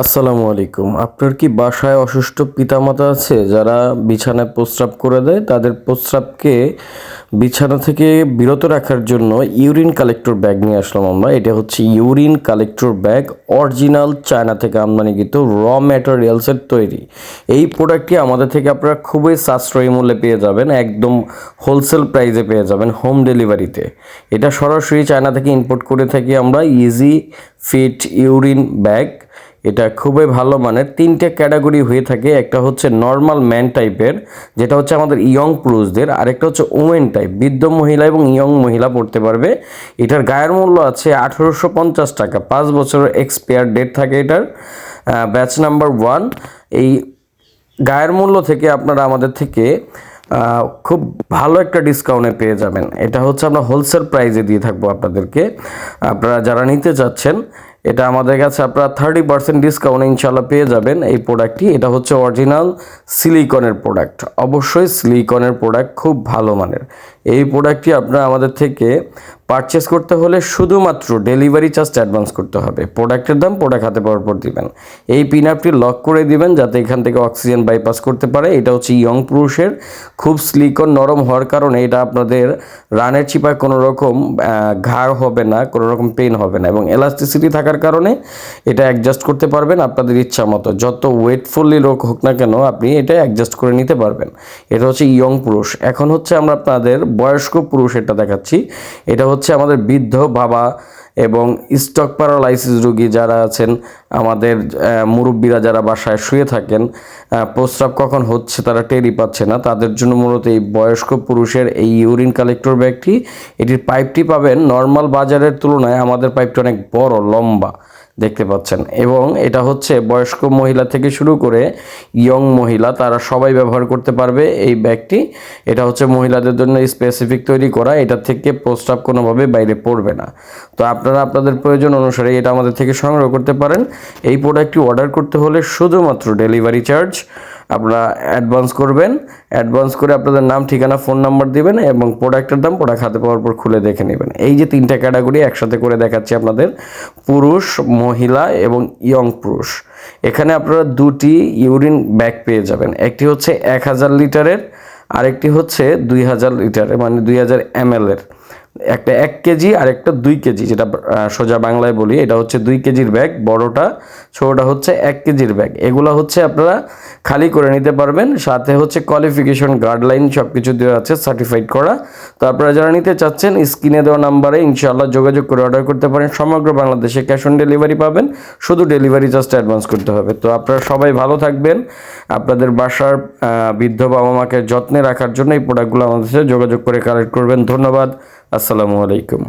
আসসালামু আলাইকুম। আপনার কি বাসায় অসুস্থ পিতামাতা আছে যারা বিছানায় প্রস্রাব করে দেয়? তাদের প্রস্রাবকে বিছানা থেকে বিরত রাখার জন্য ইউরিন কালেক্টর ব্যাগ নিয়ে আসলাম আমরা। এটা হচ্ছে urine collector bag, original China থেকে আমদানিকৃত র ম্যাটেরিয়ালসের তৈরি। এই প্রোডাক্টটি আমাদের থেকে আপনারা খুবই সাশ্রয়ী মূল্যে পেয়ে যাবেন, একদম হোলসেল প্রাইসে পেয়ে যাবেন হোম ডেলিভারিতে। এটা সরাসরি চায়না থেকে ইম্পোর্ট করে থাকি আমরা, ইজি ফিট ইউরিন ব্যাগ। এটা খুবই ভালো মানের। তিনটে ক্যাটাগরি হয়ে থাকে। একটা হচ্ছে নর্মাল ম্যান টাইপের যেটা হচ্ছে আমাদের ইয়ং পুরুষদের। আরেকটা হচ্ছে ওমেন টাইপ বৃদ্ধ মহিলা এবং ইয়ং মহিলা পড়তে পারবে। এটার গায়ের মূল্য আছে আঠেরোশো পঞ্চাশ টাকা। পাঁচ বছরের এক্সপায়ার ডেট থাকে এটার। ব্যাচ নাম্বার ওয়ান এই গায়ের মূল্য থেকে আপনারা আমাদের থেকে খুব ভালো একটা ডিসকাউন্টে পেয়ে যাবেন। এটা হচ্ছে আমরা হোলসেল প্রাইজে দিয়ে থাকব আপনাদেরকে। আপনারা যারা নিতে চাচ্ছেন এটা আমাদের কাছে আপনারা থার্টি পার্সেন্ট ডিসকাউন্ট ইনশাল্লাহ পেয়ে যাবেন এই প্রোডাক্টটি এটা হচ্ছে অরিজিনাল সিলিকনের প্রোডাক্ট অবশ্যই সিলিকনের প্রোডাক্ট খুব ভালো মানের। এই প্রোডাক্টটি আপনারা আমাদের থেকে পারচেস করতে হলে শুধুমাত্র ডেলিভারি চার্জ অ্যাডভান্স করতে হবে। প্রোডাক্টের দাম প্রোডাক্ট হাতে পাওয়ার পর দিবেন। এই পিন আপটি লক করে দিবেন যাতে এখান থেকে অক্সিজেন বাইপাস করতে পারে। এটা হচ্ছে ইয়ং পুরুষের খুব স্লিকন নরম হওয়ার কারণে এটা আপনাদের রানের চিপায় কোনো রকম ঘাড় হবে না কোনো রকম পেন হবে না এবং এলাস্টিসিটি থাকার কারণে এটা অ্যাডজাস্ট করতে পারবেন আপনাদের ইচ্ছা মতো। যত ওয়েটফুলি রোগ হোক না কেন আপনি এটা অ্যাডজাস্ট করে নিতে পারবেন। এটা হচ্ছে ইয়ং পুরুষ। এখন হচ্ছে আমরা আপনাদের বয়স্ক পুরুষ এটা দেখাচ্ছি। এটা হচ্ছে আমাদের বৃদ্ধ বাবা এবং স্টক প্যারালাইসিস রোগী যারা আছেন, আমাদের মুরব্বীরা যারা বাসায় শুয়ে থাকেন প্রস্রাব কখন হচ্ছে তারা টেরই পাচ্ছে না। তাদের জন্য মূলত এই বয়স্ক পুরুষের এই ইউরিন কালেক্টর ব্যাগটি, এটির পাইপটি পাবেন নর্মাল বাজারের তুলনায় আমাদের পাইপটি অনেক বড়, লম্বা। দেখতে পাচ্ছেন। এবং এটা হচ্ছে বয়স্ক মহিলা থেকে শুরু করে ইয়ং মহিলা, তারা সবাই ব্যবহার করতে পারবে এই ব্যাগটি। এটা হচ্ছে মহিলাদের জন্য স্পেসিফিক তৈরি করা, এটা থেকে প্রস্তাব কোনোভাবে বাইরে পড়বে না। তো আপনারা আপনাদের প্রয়োজন অনুসারে এটা আমাদের থেকে সংগ্রহ করতে পারেন। এই প্রোডাক্টটি অর্ডার করতে হলে শুধুমাত্র ডেলিভারি চার্জ আপনারা অ্যাডভান্স করবেন অ্যাডভান্স করে আপনাদের নাম, ঠিকানা ফোন নাম্বার দিবেন এবং প্রোডাক্টের দাম প্রোডাক্ট হাতে পাওয়ার পর খুলে দেখে নেবেন। এই যে তিনটা ক্যাটাগরি একসাথে করে দেখাচ্ছি আপনাদের, পুরুষ, মহিলা এবং ইয়ং পুরুষ। এখানে আপনারা দুটি ইউরিন ব্যাগ পেয়ে যাবেন, একটি হচ্ছে এক হাজার লিটারের, আরেকটি হচ্ছে দুই হাজার লিটারের মানে দুই হাজার এম এর একটা এক কেজি আর একটা দুই কেজি, যেটা সোজা বাংলায় বলি, এটা হচ্ছে দুই কেজির ব্যাগ, বড়টা, ছোটটা হচ্ছে এক কেজির ব্যাগ। এগুলো হচ্ছে আপনারা খালি করে নিতে পারবেন, সাথে হচ্ছে কোয়ালিফিকেশন গাইডলাইন সব কিছু দেওয়া আছে সার্টিফাইড করা। তো আপনারা যারা নিতে চাচ্ছেন, স্ক্রিনে দেওয়া নাম্বারে ইনশাআল্লাহ যোগাযোগ করে অর্ডার করতে পারেন। সমগ্র বাংলাদেশে ক্যাশ অন ডেলিভারি পাবেন, শুধু ডেলিভারি চার্জটা অ্যাডভান্স করতে হবে। তো আপনারা সবাই ভালো থাকবেন। আপনাদের বাসার বৃদ্ধ বাবা মাকে যত্নে রাখার জন্য এই প্রোডাক্টগুলো আমাদের সাথে যোগাযোগ করে কালেক্ট করবেন। ধন্যবাদ। আসসালামু আলাইকুম।